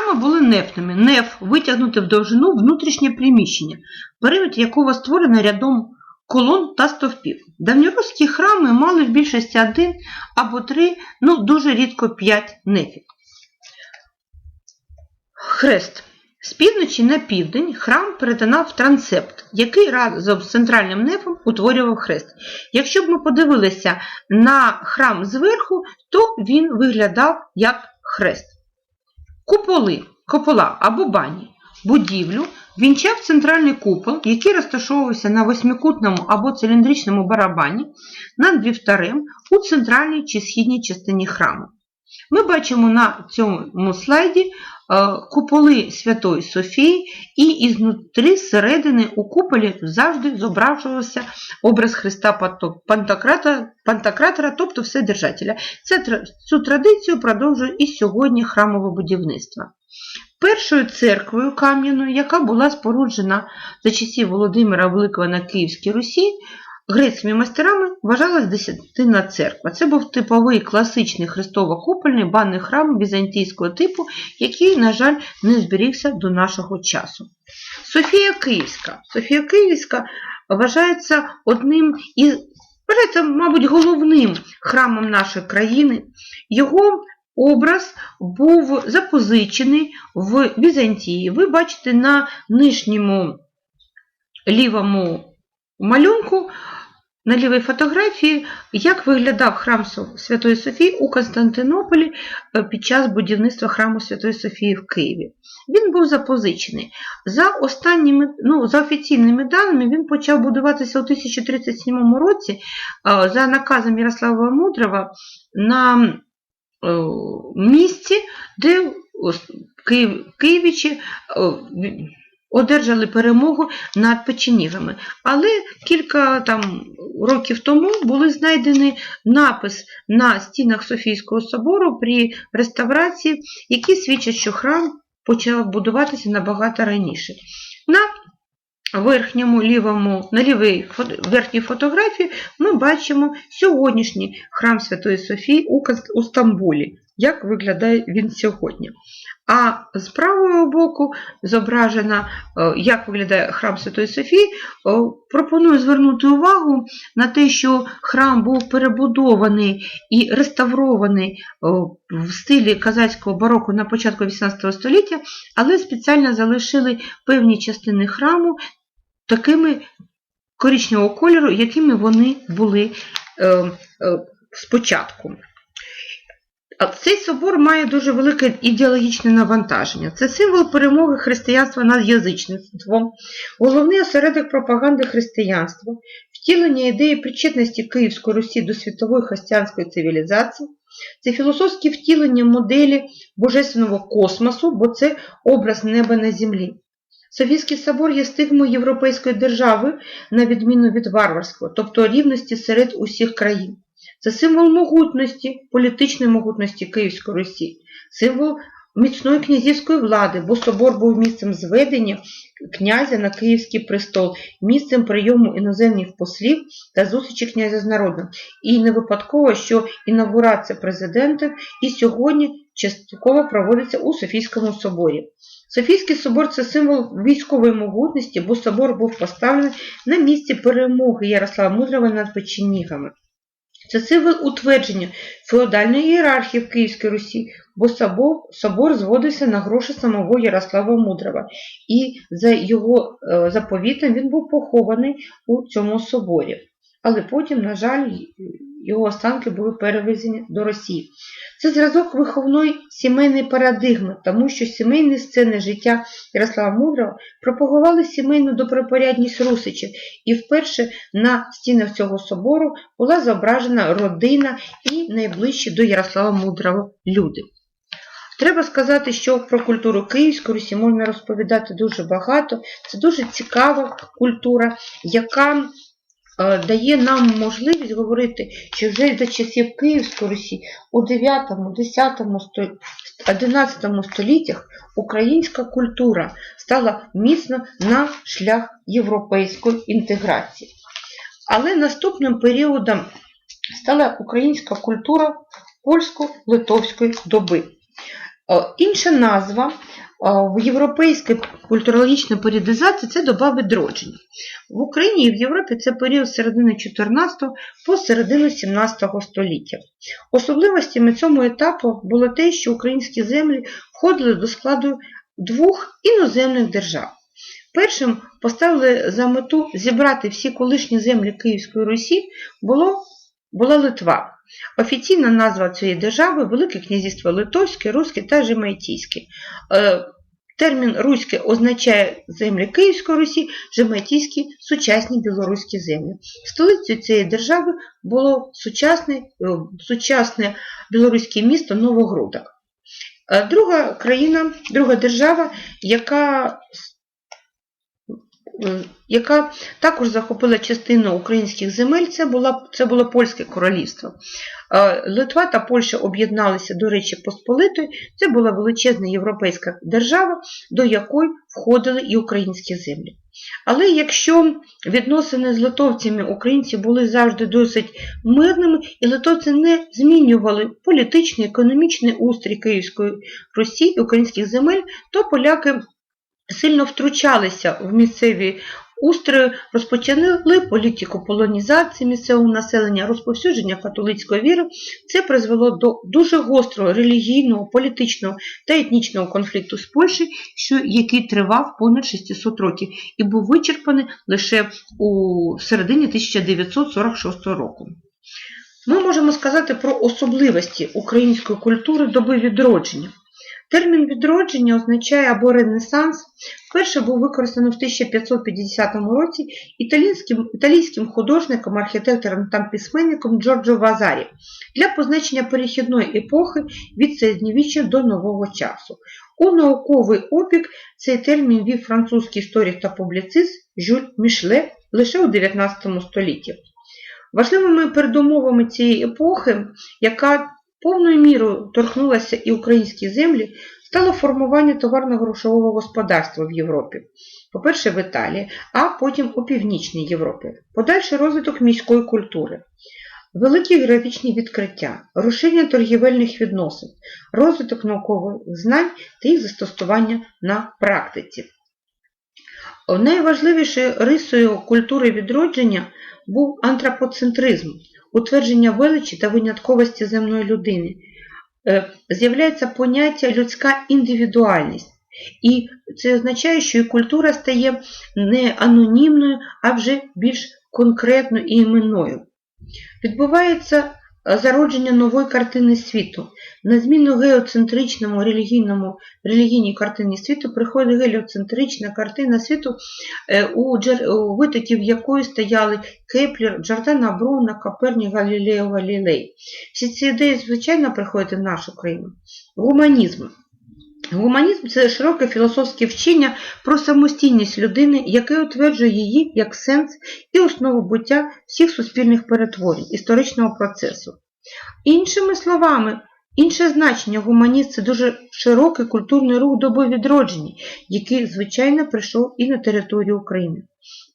Храми були нефними. Неф витягнути в довжину внутрішнє приміщення, периметр якого створено рядом колон та стовпів. Давньоруські храми мали в більшості один або три, ну дуже рідко п'ять нефів. Хрест. З півночі на південь храм перетинав трансепт, який разом з центральним нефом утворював хрест. Якщо б ми подивилися на храм зверху, то він виглядав як хрест. Куполи, купола або бані. Будівлю вінчав центральний купол, який розташовувався на восьмикутному або циліндричному барабані над вівтарем у центральній чи східній частині храму. Ми бачимо на цьому слайді е, куполи Святої Софії, і ізнутри зсередини у куполі завжди зображувався образ Христа Панто- Пантократора, Пантократора, тобто Вседержателя. Цю традицію продовжує і сьогодні храмове будівництво. Першою церквою кам'яною, яка була споруджена за часів Володимира Великого на Київській Русі, грецькими майстерами вважалась Десятинна церква. Це був типовий класичний хрестово-купольний банний храм візантійського типу, який, на жаль, не зберігся до нашого часу. Софія Київська. Софія Київська вважається одним із, вважається, мабуть, головним храмом нашої країни. Його образ був запозичений в Візантії. Ви бачите на нижньому лівому малюнку, на лівій фотографії, як виглядав храм Святої Софії у Константинополі е, під час будівництва храму Святої Софії в Києві. Він був запозичений. За останніми, ну, за офіційними даними, він почав будуватися у 1037 році е, за наказом Ярослава Мудрого на е, місці, де ос- Одержали перемогу над печенігами. Але кілька там років тому були знайдені напис на стінах Софійського собору при реставрації, які свідчать, що храм почав будуватися набагато раніше. На верхньому лівому, на лівій верхній фотографії ми бачимо сьогоднішній храм Святої Софії у Стамбулі, як виглядає він сьогодні. А з правого боку зображена, е, як виглядає храм Святої Софії, Е, пропоную звернути увагу на те, що храм був перебудований і реставрований е, в стилі казацького бароку на початку XVIII століття, але спеціально залишили певні частини храму такими коричневого кольору, якими вони були спочатку. Цей собор має дуже велике ідеологічне навантаження. Це символ перемоги християнства над язичництвом, головний осередок пропаганди християнства, втілення ідеї причетності Київської Русі до світової християнської цивілізації, це філософське втілення моделі божественного космосу, бо це образ неба на землі. Софійський собор є стигмою європейської держави, на відміну від варварського, тобто рівності серед усіх країн. Це символ могутності, політичної могутності Київської Русі, символ міцної князівської влади, бо собор був місцем зведення князя на Київський престол, місцем прийому іноземних послів та зустрічі князя з народом. І не випадково, що інаугурація президента і сьогодні частково проводиться у Софійському соборі. Софійський собор це символ військової могутності, бо собор був поставлений на місці перемоги Ярослава Мудрого над печенігами. Символ утвердження феодальної ієрархії в Київській Русі, бо собор, собор зводився на гроші самого Ярослава Мудрого. І за його е, заповітом він був похований у цьому соборі. Але потім, на жаль, його останки були перевезені до Росії. Це зразок виховної сімейної парадигми, тому що сімейні сцени життя Ярослава Мудрого пропагували сімейну добропорядність Русичів, і вперше на стінах цього собору була зображена родина і найближчі до Ярослава Мудрого люди. Треба сказати, що про культуру Київської Русі можна розповідати дуже багато. Це дуже цікава культура, яка дає нам можливість говорити, що вже за часів Київської Русі у 9, 10, 11 століттях українська культура стала міцно на шлях європейської інтеграції. Але наступним періодом стала українська культура польсько-литовської доби. Інша назва в європейській культурологічній періодизації це доба відродження. В Україні і в Європі це період середини 14 по середину 17 століття. Особливостями цього етапу було те, що українські землі входили до складу двох іноземних держав. Першим поставили за мету зібрати всі колишні землі Київської Русі було, була Литва. Офіційна назва цієї держави Велике князівство Литовське, Руське та Жемайтійське. Е, Термін Руське означає землі Київської Русі, Жемайтійські – сучасні білоруські землі. Столицею цієї держави було сучасне, е, сучасне білоруське місто Новогрудок. Е, Друга країна, друга держава, яка яка також захопила частину українських земель, це, була, це було Польське королівство. Е, Литва та Польща об'єдналися до Речі Посполитої. Це була величезна європейська держава, до якої входили і українські землі. Але якщо відносини з литовцями українці були завжди досить мирними, і литовці не змінювали політичний, економічний устрій Київської Русі і українських земель, то поляки сильно втручалися в місцеві устрої, розпочали політику полонізації місцевого населення, розповсюдження католицької віри. Це призвело до дуже гострого релігійного, політичного та етнічного конфлікту з Польщею, який тривав понад 600 років і був вичерпаний лише у середині 1946 року. Ми можемо сказати про особливості української культури доби відродження. Термін відродження означає або ренесанс. Вперше був використаний в 1550 році італійським, італійським художником, архітектором та письменником Джорджо Вазарі для позначення перехідної епохи від середньовіччя до нового часу. У науковий опік цей термін вів французький історик та публіцист Жюль Мішле лише у 19 столітті. Важливими передумовами цієї епохи, яка повною мірою торкнулася і українські землі, стало формування товарно-грошового господарства в Європі. По-перше, в Італії, а потім у Північній Європі. Подальший розвиток міської культури. Великі географічні відкриття, рушення торгівельних відносин, розвиток наукових знань та їх застосування на практиці. Найважливішою рисою культури відродження був антропоцентризм, утвердження величі та винятковості земної людини. Е, З'являється поняття людська індивідуальність. І це означає, що і культура стає не анонімною, а вже більш конкретною і іменною. Відбувається зародження нової картини світу. На зміну геоцентричному релігійному, релігійній картині світу приходить геліоцентрична картина світу, е, у, джер, у витоків якої стояли Кеплер, Джордана Бруна, Каперні, Галілео Галілей. Всі ці ідеї, звичайно, приходять в нашу країну. Гуманізм. Гуманізм це широке філософське вчення про самостійність людини, яке утверджує її як сенс і основу буття всіх суспільних перетворень, історичного процесу. Іншими словами, інше значення гуманіст це дуже широкий культурний рух доби відродження, який, звичайно, прийшов і на територію України.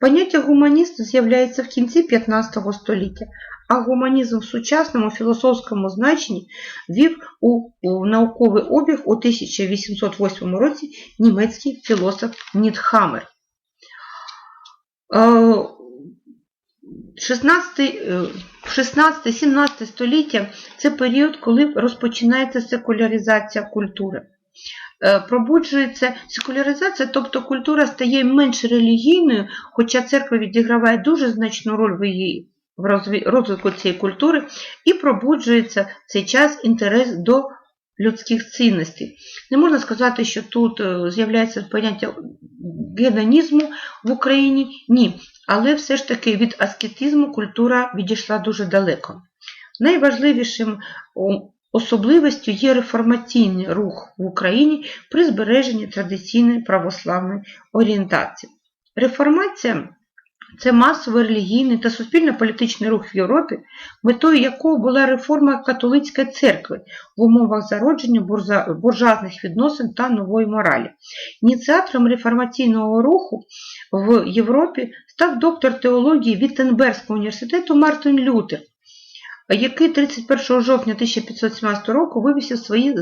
Поняття гуманіст з'являється в кінці 15 століття, а гуманізм в сучасному філософському значенні вів у, у науковий обіг у 1808 році німецький філософ Нітхаммер. 16-17 століття це період, коли розпочинається секуляризація культури. Е, пробуджується секуляризація, тобто культура стає менш релігійною, хоча церква відіграває дуже значну роль в її в розвитку цієї культури, і пробуджується цей час інтерес до людських цінностей. Не можна сказати, що тут е, з'являється поняття гедонізму в Україні, ні. Але все ж таки від аскетизму культура відійшла дуже далеко. Найважливішим особливістю є реформаційний рух в Україні при збереженні традиційної православної орієнтації. Реформація це масовий релігійний та суспільно-політичний рух в Європі, метою якого була реформа католицької церкви в умовах зародження буржуазних відносин та нової моралі. Ініціатором реформаційного руху в Європі став доктор теології Віттенбергського університету Мартин Лютер. Який 31 жовтня 1517 року вивісив свої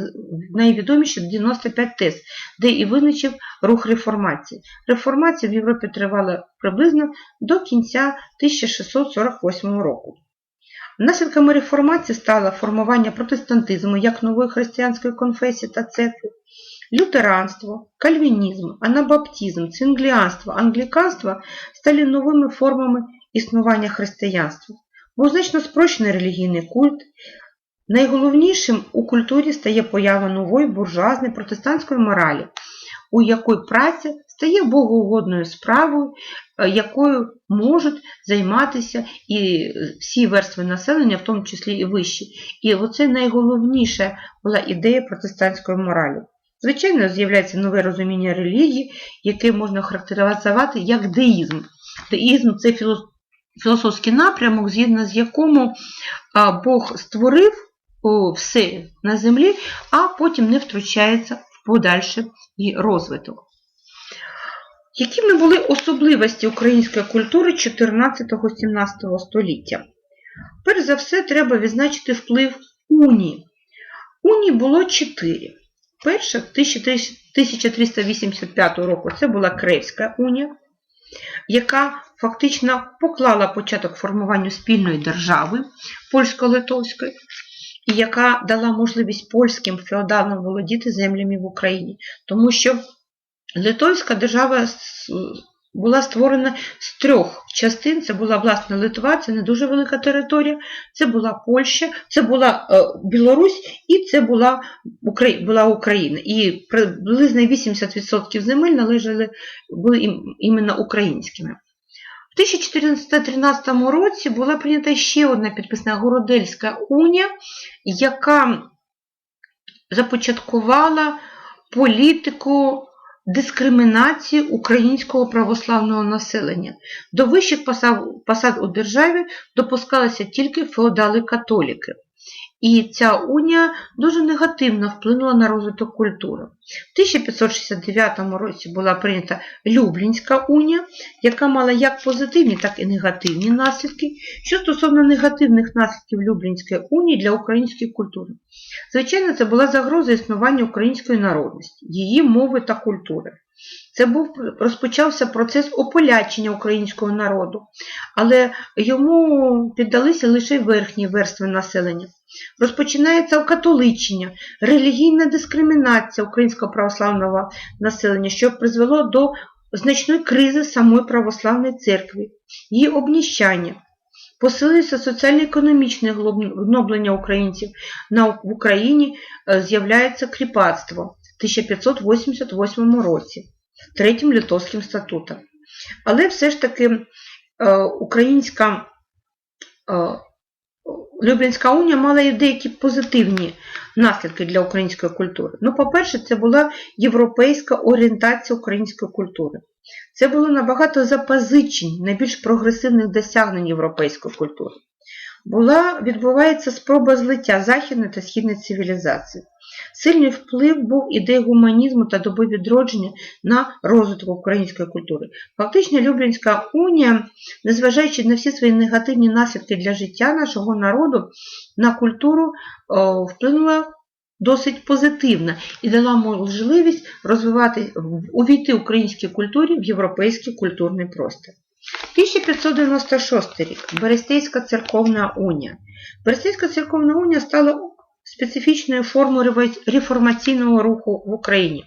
найвідоміші 95 тез, де і визначив рух реформації. Реформація в Європі тривала приблизно до кінця 1648 року. Наслідками реформації стало формування протестантизму як нової християнської конфесії та церкви, лютеранство, кальвінізм, анабаптизм, цингліанство, англіканство стали новими формами існування християнства. Був значно спрощений релігійний культ. Найголовнішим у культурі стає поява нової буржуазної протестантської моралі, у якої праця стає богоугодною справою, е, якою можуть займатися і всі верстви населення, в тому числі і вищі. І оце найголовніша була ідея протестантської моралі. Звичайно, з'являється нове розуміння релігії, яке можна характеризувати як деїзм. Деїзм це філософський напрямок, згідно з якому Бог створив все на землі, а потім не втручається в подальший розвиток. Якими були особливості української культури 14-17 століття? Перш за все, треба відзначити вплив Унії. Уній було чотири. Перша 1385 року це була Кревська унія, яка фактично поклала початок формуванню спільної держави польсько-литовської, і яка дала можливість польським феодалам володіти землями в Україні, тому що Литовська держава була створена з трьох частин. Це була власне Литва, це не дуже велика територія, це була Польща, це була е, Білорусь і це була була Україна. І приблизно 80% земель належали були іменно українськими. В 1413 році була прийнята ще одна підписана Городельська унія, яка започаткувала політику дискримінації українського православного населення. До вищих посад у державі допускалися тільки феодали-католіки. І ця унія дуже негативно вплинула на розвиток культури. В 1569 році була прийнята Люблінська унія, яка мала як позитивні, так і негативні наслідки. Що стосовно негативних наслідків Люблінської унії для української культури, звичайно, це була загроза існування української народності, її мови та культури. Це був розпочався процес ополячення українського народу, але йому піддалися лише верхні верстви населення. Розпочинається окатоличення, релігійна дискримінація українського православного населення, що призвело до значної кризи самої православної церкви, її обніщання. Посилилося соціально-економічне гноблення українців. в Україні е, з'являється кріпацтво 1588 році, третім Литовським статутом. Але все ж таки е, українська е, Люблінська унія мала і деякі позитивні наслідки для української культури. Ну, по-перше, це була європейська орієнтація української культури. Це було набагато запозичень найбільш прогресивних досягнень європейської культури. Була, Відбувається спроба злиття західної та східної цивілізації. Сильний вплив був ідей гуманізму та доби відродження на розвиток української культури. Фактично, Люблінська унія, незважаючи на всі свої негативні наслідки для життя нашого народу, на культуру вплинула досить позитивно і дала можливість розвивати, увійти українській культурі в європейський культурний простір. 1596 рік Берестейська церковна унія. Берестейська церковна унія стала специфічною формою реформаційного руху в Україні.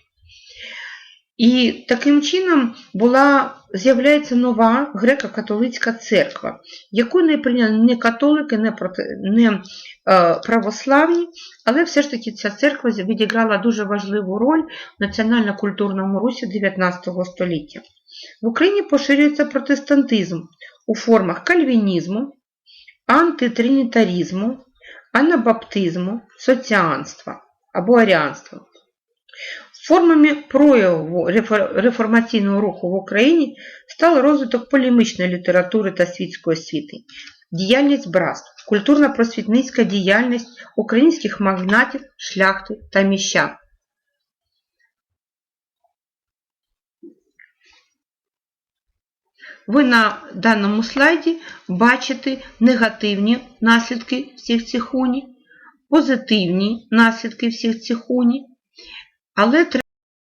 І таким чином була, з'являється нова греко-католицька церква, яку не прийняли не католики, не, проти, не е, православні, але все ж таки ця церква відіграла дуже важливу роль в національно-культурному русі 19 століття. В Україні поширюється протестантизм у формах кальвінізму, антитринітарізму, анабаптизму, соціанства або аріанства. Формами прояву реформаційного руху в Україні став розвиток полемічної літератури та світської освіти, діяльність братств, культурно-просвітницька діяльність українських магнатів, шляхти та міщан. Ви на даному слайді бачите негативні наслідки всіх цих уні, позитивні наслідки всіх цих уні, але